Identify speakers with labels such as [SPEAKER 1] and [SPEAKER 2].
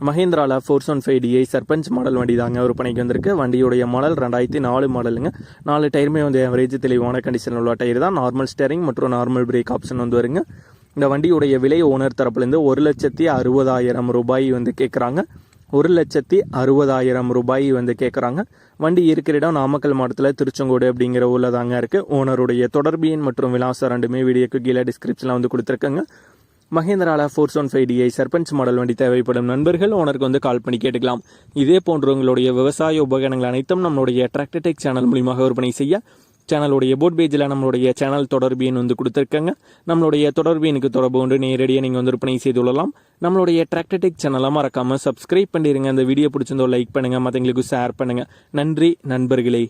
[SPEAKER 1] மஹேந்திராவில் four one five DI Sarpanch model வண்டி தாங்க விற்பனைக்கு வந்திருக்கு. வண்டியுடைய மாடல் ரெண்டாயிரத்தி நாலு மாடலுங்க நாலு டயருமே வந்து ஆவரேஜ் தெளிவான கண்டிஷனில் உள்ள டயர் தான். நார்மல் ஸ்டேரிங் மற்றும் நார்மல் பிரேக் ஆப்ஷன் வந்து வருங்க. இந்த வண்டியுடைய விலை ஓனர் தரப்புலேருந்து ஒரு லட்சத்தி அறுபதாயிரம் ரூபாய் வந்து கேட்குறாங்க ஒரு லட்சத்தி அறுபதாயிரம் ரூபாய் வந்து கேட்குறாங்க வண்டி இருக்கிற இடம் நாமக்கல் மாவட்டத்தில் திருச்செங்கோடு அப்படிங்கிற ஊரில் தாங்க இருக்குது ஓனருடைய தொடர்பு எண் மற்றும் விலாசம் ரெண்டுமே வீடியோக்கு கீழே டிஸ்கிரிப்ஷனில் வந்து கொடுத்துருக்கேங்க. மகேந்திரால four one five DI Sarpanch model வண்டி தேவைப்படும் நண்பர்கள் ஓனருக்கு வந்து கால் பண்ணி கேட்டுக்கலாம். இதே போன்ற உங்களுடைய விவசாய உபகரணங்கள் அனைத்தும் நம்மளுடைய டிராக்டர்டெக் சேனல் மூலியமாக விற்பனை செய்ய சேனலுடைய போட் பேஜில் நம்மளுடைய சேனல் தொடர்பு எண் வந்து கொடுத்துருக்காங்க. நம்மளுடைய தொடர்பு எனக்கு தொடர்பு கொண்டு நேரடியாக நீங்கள் வந்து விற்பனை செய்து கொள்ளலாம். நம்மளுடைய டிராக்டர்டெக் சேனலாக மறக்காமல் சப்ஸ்கிரைப் பண்ணிடுங்க அந்த வீடியோ பிடிச்சிருந்தோ லைக் பண்ணுங்கள் மற்றவங்களுக்கு ஷேர் பண்ணுங்கள் நன்றி நண்பர்களே.